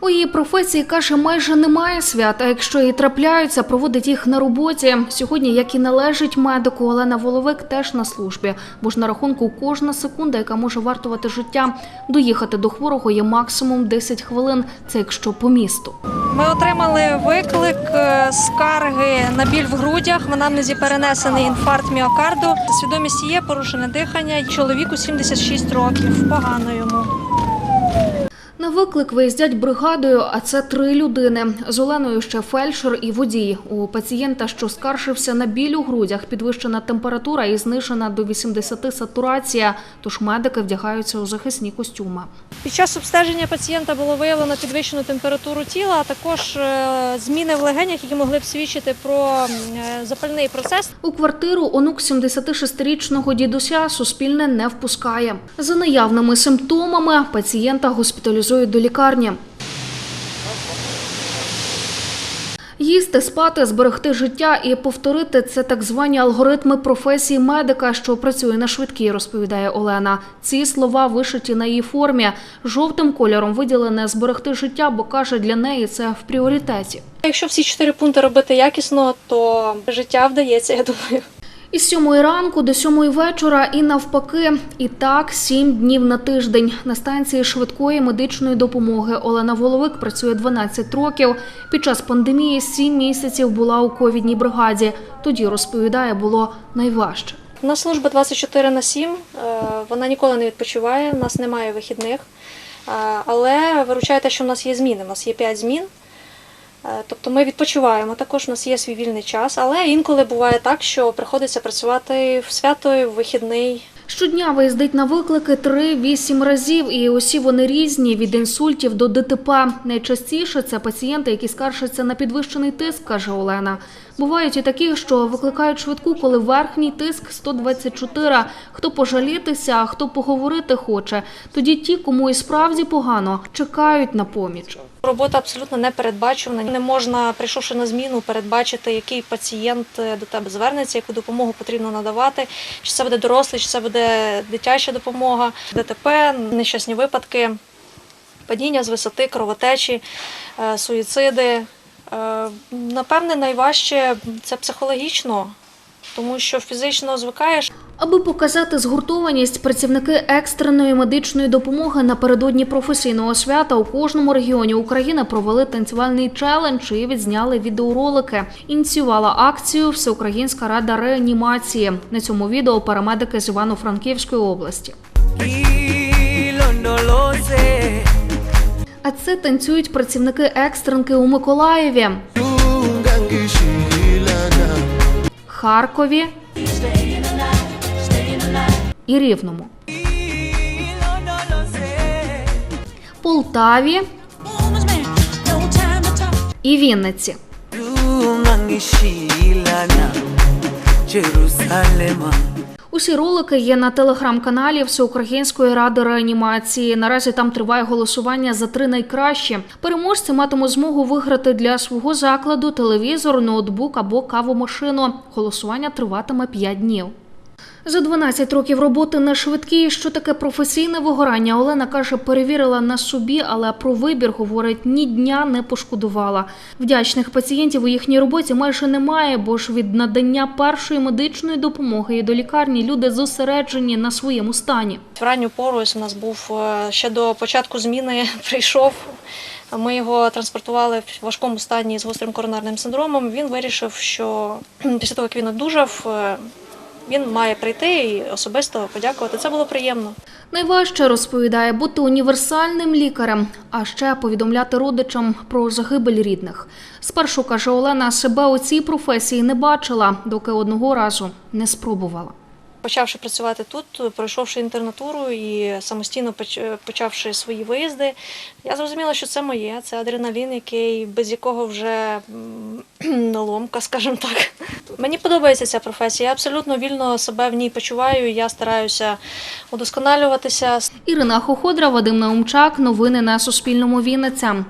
У її професії каже, майже немає свят, а якщо і трапляються, проводить їх на роботі. Сьогодні, як і належить медику, Олена Воловик теж на службі, бо ж на рахунку кожна секунда, яка може вартувати життя. Доїхати до хворого є максимум 10 хвилин. Це якщо по місту. Ми отримали виклик е, скарги на біль в грудях. В анамнезі перенесений інфаркт міокарду. Свідомість є, порушене дихання. Чоловіку 76 років. Погано йому. На виклик виїздять бригадою, а це три людини. З Оленою ще фельдшер і водій. У пацієнта, що скаржився на біль у грудях, підвищена температура і знижена до 80 сатурація. Тож медики вдягаються у захисні костюми. Під час обстеження пацієнта було виявлено підвищену температуру тіла, а також е, зміни в легенях, які могли б свідчити про е, запальний процес. У квартиру онук 76-річного дідуся Суспільне не впускає. За наявними симптомами пацієнта госпіталізують до лікарні. Їсти, спати, зберегти життя і повторити це так звані алгоритми професії медика, що працює на швидкій, розповідає Олена. Ці слова вишиті на її формі. Жовтим кольором виділене зберегти життя, бо каже, для неї це в пріоритеті. Якщо всі чотири пункти робити якісно, то життя вдається, я думаю. Із сьомої ранку до сьомої вечора і навпаки, і так сім днів на тиждень. На станції швидкої медичної допомоги Олена Воловик працює 12 років. Під час пандемії сім місяців була у ковідній бригаді. Тоді розповідає, було найважче. У нас служба 24 на 7, е, вона ніколи не відпочиває, у нас немає вихідних. Е, Але виручає те, що в нас є зміни. У нас є 5 змін. Е, Тобто ми відпочиваємо, також у нас є свій вільний час, але інколи буває так, що приходиться працювати в свято, в вихідний. Щодня виїздить на виклики 3-8 разів, і усі вони різні від інсультів до ДТП. Найчастіше це пацієнти, які скаржаться на підвищений тиск, каже Олена. Бувають і такі, що викликають швидку, коли верхній тиск 124. Хто пожалітися, а хто поговорити хоче. Тоді ті, кому і справді погано, чекають на поміч. Робота абсолютно не передбачувана. Не можна, прийшовши на зміну, передбачити, який пацієнт до тебе звернеться, яку допомогу потрібно надавати. Чи це буде дорослий, чи це буде дитяча допомога, ДТП, нещасні випадки, падіння з висоти, кровотечі, е, суїциди. Е, Напевне, найважче це психологічно, тому що фізично звикаєш. Аби показати згуртованість, працівники екстреної медичної допомоги напередодні професійного свята у кожному регіоні України провели танцювальний челендж і відзняли відеоролики. Ініціювала акцію Всеукраїнська рада реанімації. На цьому відео парамедики з Івано-Франківської області. А це танцюють працівники екстренки у Миколаєві, Харкові. І Рівному, Полтаві. І Вінниці. Jerusalema Усі ролики є на телеграм-каналі Всеукраїнської ради реанімації. Наразі там триває голосування за три найкращі. Переможці матимуть змогу виграти для свого закладу телевізор, ноутбук або кавомашину. Голосування триватиме 5 днів. За 12 років роботи на швидкій, що таке професійне вигорання, Олена каже, перевірила на собі, але про вибір говорить ні дня не пошкодувала. Вдячних пацієнтів у їхній роботі майже немає, бо ж від надання першої медичної допомоги і до лікарні люди зосереджені на своєму стані. Ранню пору у нас був е, ще до початку зміни прийшов. Ми його транспортували в важкому стані з гострим коронарним синдромом. Він вирішив, що після того, як він одужав, е, він має прийти і особисто подякувати. Це було приємно. Найважче розповідає бути універсальним лікарем, а ще повідомляти родичам про загибель рідних. Спершу каже Олена, себе у цій професії не бачила, доки одного разу не спробувала. Почавши працювати тут, пройшовши інтернатуру і самостійно почавши свої виїзди, я зрозуміла, що це моє. Це адреналін, який без якого вже не скажімо так. Мені подобається ця професія. Я абсолютно вільно себе в ній почуваю. Я стараюся удосконалюватися. Ірина Хоходра, Вадим Наумчак. Новини на Суспільному Вінниця.